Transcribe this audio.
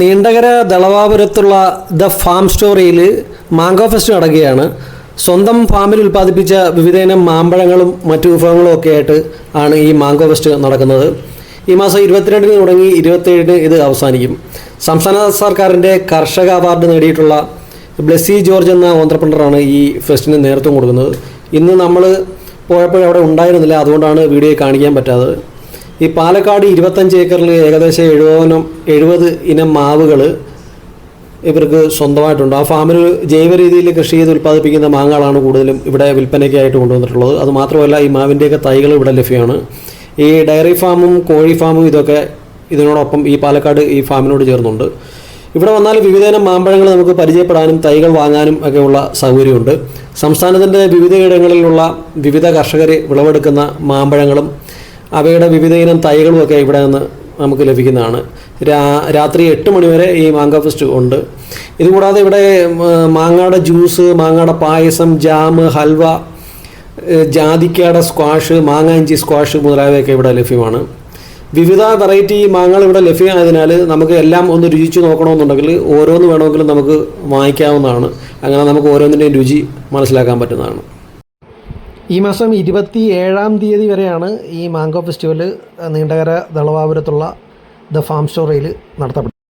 നീണ്ടകര ദളവാപുരത്തുള്ള the farm സ്റ്റോറിയിൽ mango fest നടക്കുകയാണ്. സ്വന്തം ഫാമിൽ ഉൽപ്പാദിപ്പിച്ച വിവിധയിനം മാമ്പഴങ്ങളും മറ്റു വിഭവങ്ങളും ഒക്കെ ആയിട്ട് ആണ് ഈ മാംഗോ ഫെസ്റ്റ് നടക്കുന്നത്. ഈ മാസം ഇരുപത്തിരണ്ടിന് തുടങ്ങി ഇരുപത്തേഴിന് ഇത് അവസാനിക്കും. സംസ്ഥാന സർക്കാരിന്റെ കർഷക അവാർഡ് നേടിയിട്ടുള്ള ബ്ലെസ്സി ജോർജ് എന്ന ഓന്ത്രപ്രണറാണ് ഈ ഫെസ്റ്റിന് നേതൃത്വം കൊടുക്കുന്നത്. ഇന്ന് നമ്മൾ പോയപ്പോഴവിടെ ഉണ്ടായിരുന്നില്ല. അതുകൊണ്ടാണ് വീഡിയോ കാണിക്കാൻ പറ്റാത്തത്. ഈ പാലക്കാട് ഇരുപത്തഞ്ച് ഏക്കറിൽ ഏകദേശം എഴുപതിനം എഴുപത് ഇനം മാവുകൾ ഇവർക്ക് സ്വന്തമായിട്ടുണ്ട്. ആ ഫാമിൽ ജൈവ രീതിയിൽ കൃഷി ചെയ്ത് ഉൽപ്പാദിപ്പിക്കുന്ന മാങ്ങകളാണ് കൂടുതലും ഇവിടെ വിൽപ്പനയ്ക്കായിട്ട് കൊണ്ടുവന്നിട്ടുള്ളത്. അത് മാത്രമല്ല ഈ മാവിന്റെയൊക്കെ തൈകൾ ഇവിടെ ലഭ്യമാണ്. ഈ ഡയറി ഫാമും കോഴി ഫാമും ഇതൊക്കെ ഇതിനോടൊപ്പം ഈ പാലക്കാട് ഈ ഫാമിനോട് ചേർന്നുണ്ട്. ഇവിടെ വന്നാൽ വിവിധയിനം മാമ്പഴങ്ങൾ നമുക്ക് പരിചയപ്പെടാനും തൈകൾ വാങ്ങാനും ഒക്കെയുള്ള സൗകര്യമുണ്ട്. സംസ്ഥാനത്തിന്റെ വിവിധയിടങ്ങളിലുള്ള വിവിധ കർഷകർ വിളവെടുക്കുന്ന മാമ്പഴങ്ങളും അവയുടെ വിവിധ ഇനം തൈകളുമൊക്കെ ഇവിടെ നിന്ന് നമുക്ക് ലഭിക്കുന്നതാണ്. രാ രാത്രി എട്ട് മണിവരെ ഈ മാങ്ക ഫെസ്റ്റ് ഉണ്ട്. ഇതുകൂടാതെ ഇവിടെ മാങ്ങയുടെ ജ്യൂസ് മാങ്ങയുടെ പായസം ജാം ഹൽവ ജാതിക്കയുടെ സ്ക്വാഷ് മാങ്ങ ഇഞ്ചി സ്ക്വാഷ് മുതലായവയൊക്കെ ഇവിടെ ലഭ്യമാണ്. വിവിധ വെറൈറ്റി മാങ്ങകൾ ഇവിടെ ലഭ്യമായതിനാൽ നമുക്ക് എല്ലാം ഒന്ന് രുചിച്ച് നോക്കണമെന്നുണ്ടെങ്കിൽ ഓരോന്ന് വേണമെങ്കിലും നമുക്ക് വാങ്ങിക്കാവുന്നതാണ്. അങ്ങനെ നമുക്ക് ഓരോന്നിന്റെയും രുചി മനസ്സിലാക്കാൻ പറ്റുന്നതാണ്. ഈ മാസം ഇരുപത്തി ഏഴാം തീയതി വരെയാണ് ഈ മാംഗോ ഫെസ്റ്റിവൽ നീണ്ടകര ദളവാപുരത്തുള്ള ദ ഫാം സ്റ്റോറിയിൽ നടത്തപ്പെടുന്നത്.